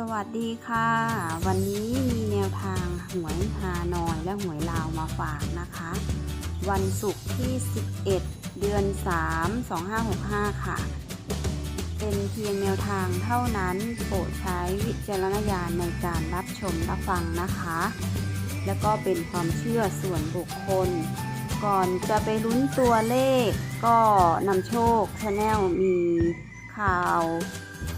สวัสดีค่ะ วันนี้มีแนวทางหวยฮานอยและหวยลาวมาฝากนะคะ วันศุกร์ที่ 11 เดือน 3 2565 ค่ะ เป็นเพียงแนวทางเท่านั้นโปรดใช้วิจารณญาณในการรับชมรับฟังนะคะ แล้วก็เป็นความเชื่อส่วนบุคคล ก่อนจะไปลุ้นตัวเลขก็นำโชคชาแนลมี ข่าว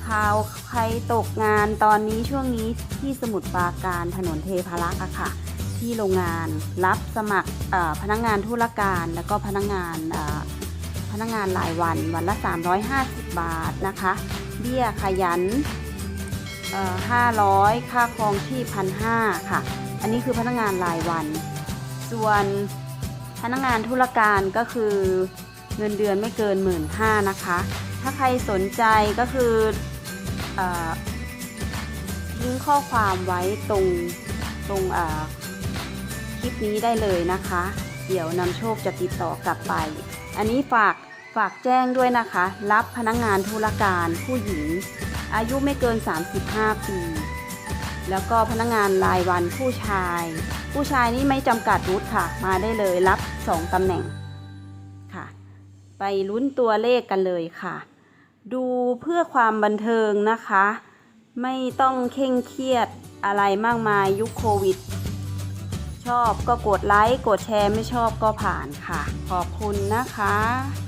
ข่าวใครตกงานตอนนี้ช่วงนี้ที่สมุทรปราการถนนเทพารักษ์อะค่ะ ที่โรงงานรับสมัครพนักงานธุรการแล้วก็พนักงานพนักงานรายวันวันละ 350 บาทนะคะ เบี้ยขยัน 500 ค่าครองชีพพันห้าค่ะ อันนี้คือพนักงานรายวัน ส่วนพนักงานธุรการก็คือ เงินเดือนไม่เกิน1 5ื่นห้านะคะ ถ้าใครสนใจก็คืออทิ้งข้อความไว้ตรงตรงคลิปนี้ได้เลยนะคะ เดี๋ยวนำโชคจะติดต่อกลับไป อันนี้ฝากฝากแจ้งด้วยนะคะ รับพนักงานธุรการผู้หญิง อายุไม่เกิน 35 ปี แล้วก็พนักงานรายวันผู้ชาย ผู้ชายนี่ไม่จำกัดวุฒิค่ะ มาได้เลยรับ 2ตำแหน่ง ไปลุ้นตัวเลขกันเลยค่ะ ดูเพื่อความบันเทิงนะคะ ไม่ต้องเคร่งเครียดอะไรมากมายยุคโควิด ชอบก็กดไลค์ กดแชร์ไม่ชอบก็ผ่านค่ะ ขอบคุณนะคะ